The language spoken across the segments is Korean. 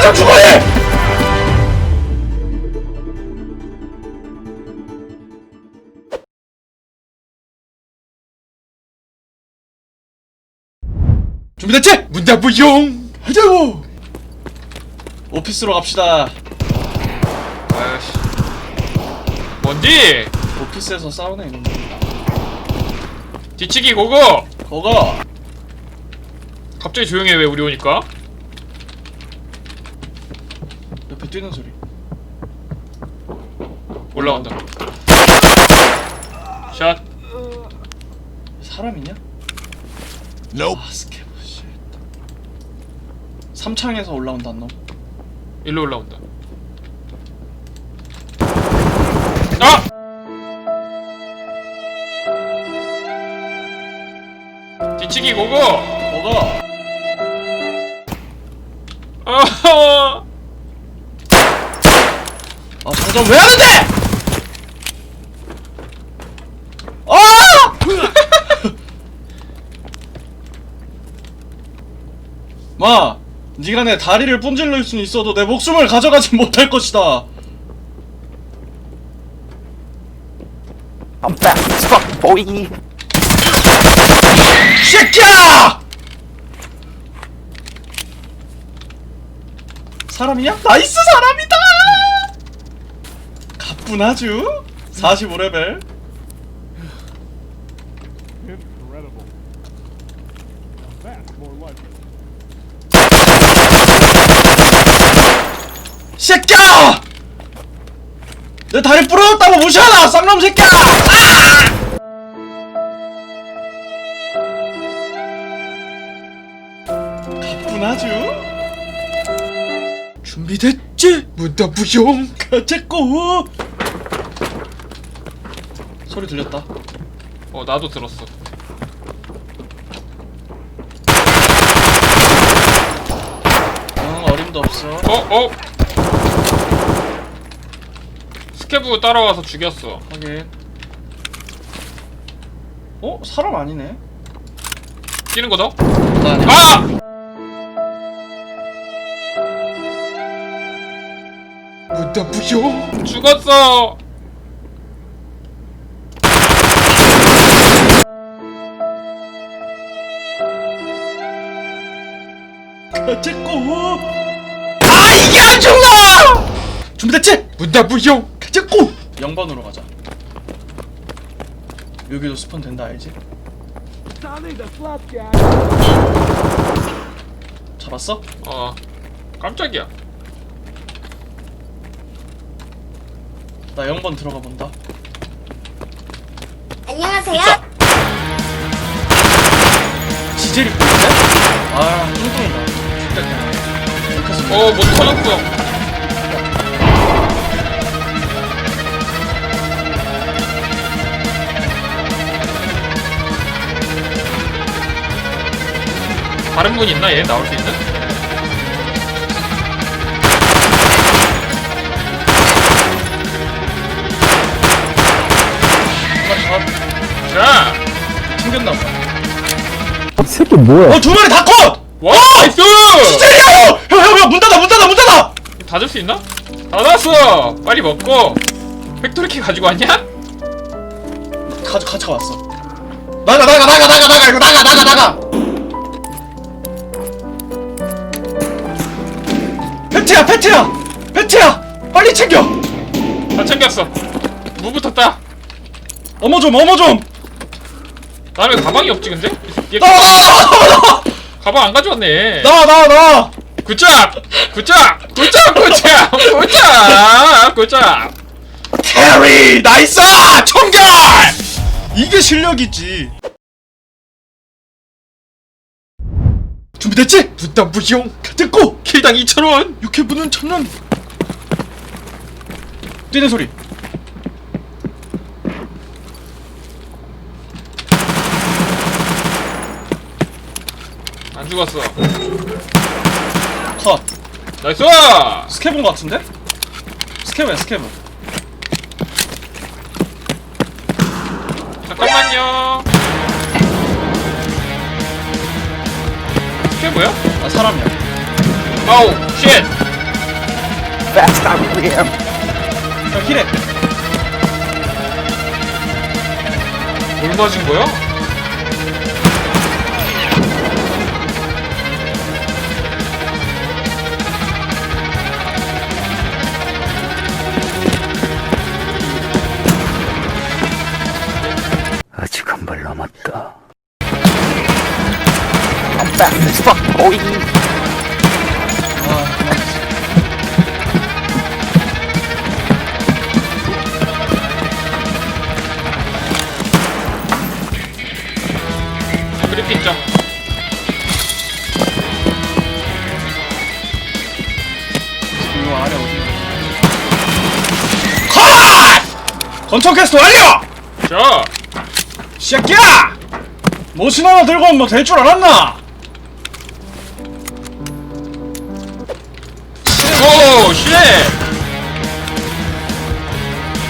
그냥 죽어해! 준비됐지? 문 닫부용! 하자고! 오피스로 갑시다. 아이씨. 뭔디? 오피스에서 싸우네 이놈. 뒤치기 고고! 거가 갑자기 조용해 왜 우리 오니까? 옆에 뛰는 소리. 올라온다. 샷. 사람이냐? 아 스케브 씨. 삼창에서 올라온다 너. 일로 올라온다. 아! 뒤치기 고고! 거가 아! 아 장전 왜 하는데? 아! 마, 네가 내 다리를 분질릴 수는 있어도 내 목숨을 가져가지 못할 것이다. I'm back fuck, boy. 새끼야! 사람이야? 나이스 사람이다! 가뿐하죠? 45레벨 Incredible. Now that's more like it. 새끼야! 내 다리 부러졌다고 무시하나 쌍놈 새끼야! 아! 가뿐하죠? 준비됐지? 문다부용 가자고 소리 들렸다 어 나도 들었어. 응 어림도 없어 어? 어? 스케브 따라와서 죽였어. 확인 어? 사람 아니네 뛰는 거다? 나 아니야 아! 문다부용 죽었어! 가자고 아 이게 안 죽어 준비됐지? 문다부용 가자고 0번으로 가자 여기도 스폰 된다 알지? 잡았어? 어 깜짝이야 나 0번 들어가 본다 안녕하세요. 지젤이 보이네? 아 뚱뚱이다 어못 터졌어 다른 분 있나 얘 나올 수 있는? 컷 자! 튕겼나 봐. 이 새끼 뭐야? 어, 두 마리 다 컷! 와! 나이스! 때려! 형, 형, 형, 문 닫아, 문 닫아, 문 닫을 수 있나? 닫았어! 빨리 먹고 팩토리키 가지고 왔냐? 가져, 가져왔어. 나가, 나가, 나가, 나가, 나가, 이거 나가, 나가, 나가! 페트야, 페트야! 페트야! 빨리 챙겨! 다 챙겼어 무부터 따 어머 좀, 어머 좀! 나는 왜 가방이 없지 근데? 얘 나와! 가방 안 가져왔네 나와, 나와, 나와! 굿잡! 굿잡! 굿잡! 굿잡! 굿잡! 굿잡! 캐리! 나이스! 총결! 이게 실력이지. 준비됐지? 부담부용 가득고 킬당 2,000원 육회분은 1,000원 뛰는 소리 안 죽었어 컷 나이스! 스케브인 것 같은데? 스케브야 스케브 잠깐만요 이게 뭐야? 아 사람이야 아우 쉣! fast I really am. 자 힐해 뭘 맞은 거야? Fuck, boy. 아 그립 있죠. 이거 아래 어디 컷! 권총 완료! 자, 새끼야! 모신 하나 들고 뭐될 줄 알았나? 오, 쉣!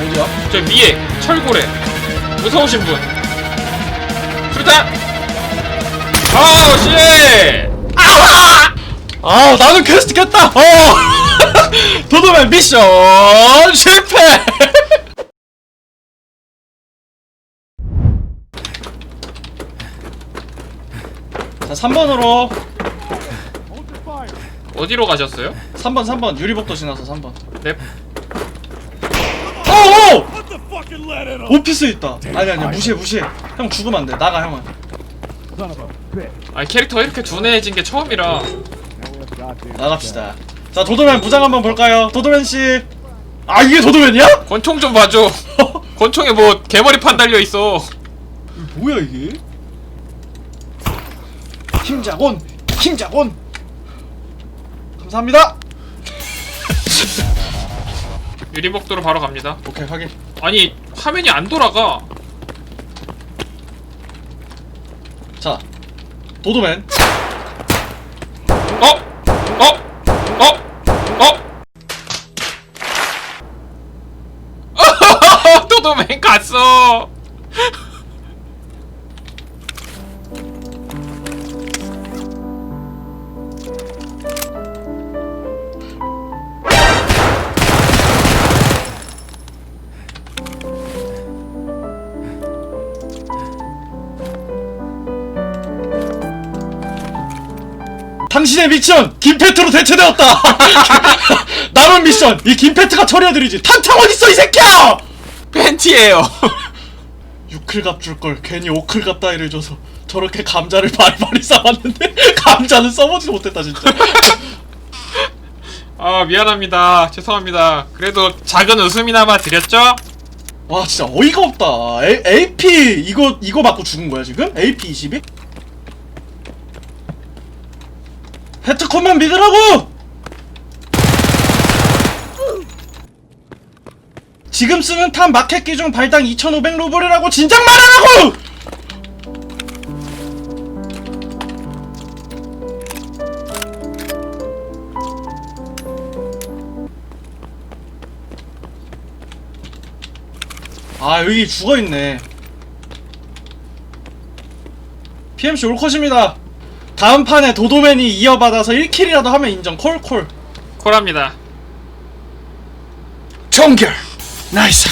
어디야? 저 위에 철고래. 무서우신 분. 수류탄! 오, 쉣! 아 나는 퀘스트 깼다! 어! 도도맨 미션 실패! 자 3번으로 Hold your fire. 어디로 가셨어요? 3번 3번 유리복도 지나서 3번 네. 오오! Put the fucking lead in him. 오피스 있다 아니 아니야 무시해 무시해 형 죽으면 안돼 나가 형은. 아니, 캐릭터가 이렇게 둔해진 게 처음이라. 나갑시다 자 도도맨 무장 한번 볼까요? 도도맨씨 아 이게 도도맨이야? 권총 좀 봐줘. 권총에 뭐 개머리판 달려 있어. 뭐야 이게? 힘자곤! 힘자곤! 감사합니다! 유리복도로 바로 갑니다. 오케이 확인 아니, 화면이 안 돌아가. 자 도도맨 어? 어? 어? 어? 도도맨 갔어. 당신의 미션 김페트로 대체되었다 남은 미션 이 김페트가 처리해드리지 탄창 어딨어 이 새끼야 팬티예요. 유클갑 줄걸 괜히 오클갑 따위를 줘서 저렇게 감자를 바리바리 싸왔는데 감자는 써보지 못했다 진짜 아 미안합니다. 죄송합니다. 그래도 작은 웃음이나마 드렸죠? 와 진짜 어이가 없다 A, AP 이거 이거 맞고 죽은 거야 지금? AP 22? 헤트콘만 믿으라고! 지금 쓰는 탄 마켓 기준 발당 2,500 루블이라고 진작 말하라고! 아 여기 죽어있네 PMC 올컷입니다 다음 판에 도도맨이 이어받아서 1킬이라도 하면 인정 콜콜 콜합니다. 정결 나이스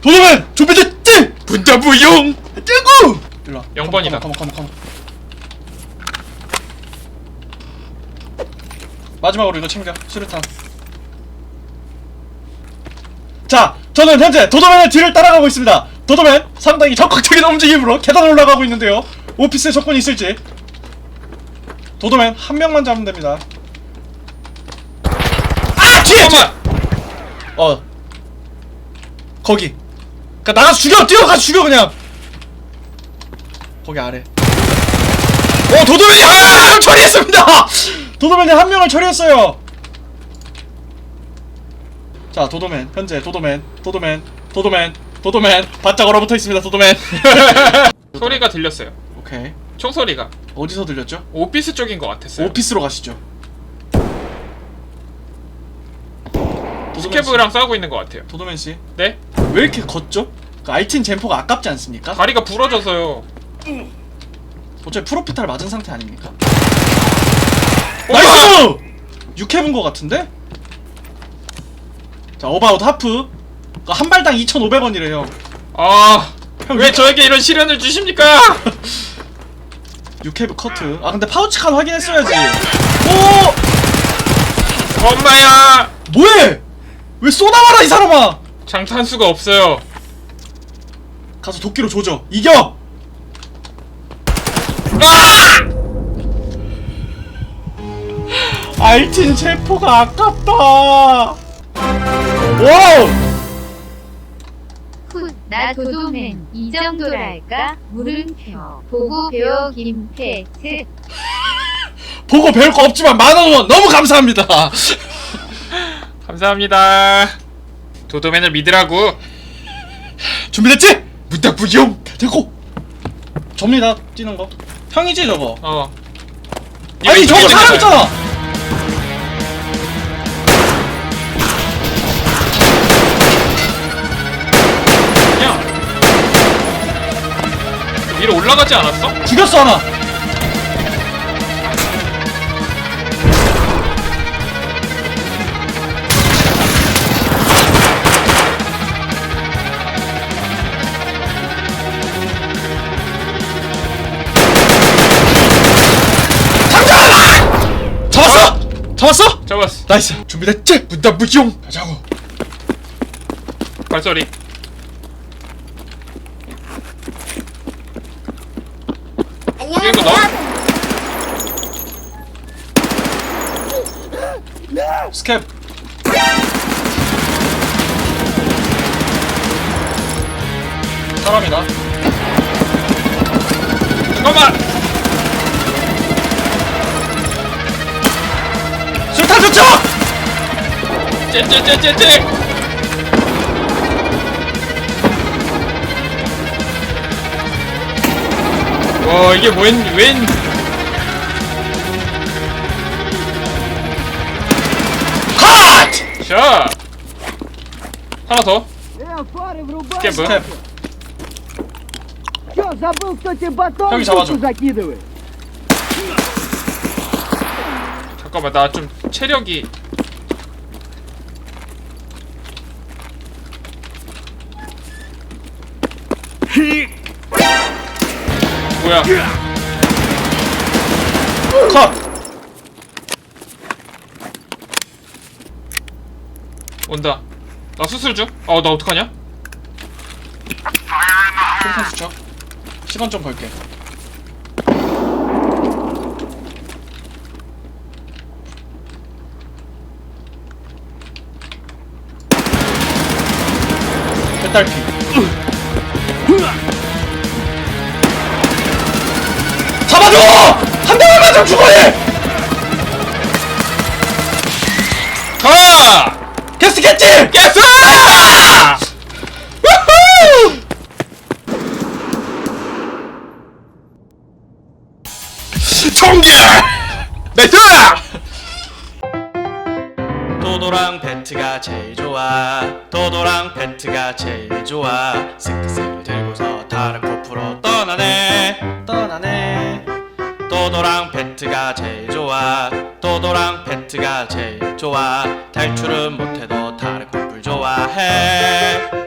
도도맨 준비됐지? 분다부용. 뜨구! 일로와 영번이다. 컴온 컴온 컴온 마지막으로 이거 챙겨 수류탄 자 저는 현재 도도맨의 뒤를 따라가고 있습니다 도도맨 상당히 적극적인 움직임으로 계단을 올라가고 있는데요. 오피스에 적군이 있을지. 도도맨 한 명만 잡으면 됩니다. 아! 뒤에! 잠깐만. 어. 거기. 그니까 나가서 죽여 뛰어가서 죽여 그냥. 거기 아래. 어 도도맨이 한명 처리했습니다! 도도맨이 한 명을 처리했어요. 자 도도맨 현재 도도맨 도도맨 도도맨 도도맨 바짝 얼어붙어 있습니다 도도맨 소리가 들렸어요. 오케이 총소리가 어디서 들렸죠? 오피스 쪽인 것 같았어요. 오피스로 가시죠 도도맨 씨, 스케브랑 싸우고 있는 것 같아요. 도도맨 씨왜 네? 이렇게 걷죠? 그 아이틴 젠포가 아깝지 않습니까? 다리가 부러져서요. 어차피 프로피탈 맞은 상태 아닙니까? 나이스! 6 해본 거 같은데? 자 어바웃 하프 그한 발당 2,500원이래 형 아, 형, 왜 육- 저에게 이런 시련을 주십니까? 6해브 커트 아 근데 파우치 칸 확인했어야지 오! 엄마야! 뭐해! 왜 쏘나마라 이 사람아! 장탄수가 없어요. 가서 도끼로 조져 이겨! 아! 알틴 체포가 아깝다 와우! 훗, 나 도도맨 이 정도랄까? 물음표 보고 배워 김태트 보고 배울 거 없지만 만원 너무 감사합니다 감사합니다. 도도맨을 믿으라고. 준비됐지? 무닥부용. 됐고 접니다 뛰는 거 형이지 저거 어. 아니 저거 사람 있잖아 위로 올라가지 않았어? 죽였어 하나 장전! 잡았어! 잡았어? 잡았어. 나이스 준비됐지? 문다무용 가자고 발소리. 넣어? 스캡 사람이다 잠깐만. 술탄 좋죠? 쟤쟤쟤쟤쟤. 와 이게 웬 웬. 컷! 자. 하나 더. 스캡브. 스캡 Чё, забыл, кто тебе батон 형이 в 잡아줘. душу закидывает? 잠깐만 나 좀 체력이. 뭐야? 컷! 온다. 나 수술 중? 어, 나 어떡하냐? 술탄 좋죠? 시간 좀 걸게 배달피 맞으면 죽어해! 가! 게스겠지! 깼어! 총기! 나이스! 도도랑 배트가 제일 좋아 도도랑 배트가 제일 좋아 스크스를 들고서 다른 코프로 떠나네 떠나네 도도랑 배트가 제일 좋아. 도도랑 배트가 제일 좋아. 탈출은 못해도 다른 코프를 좋아해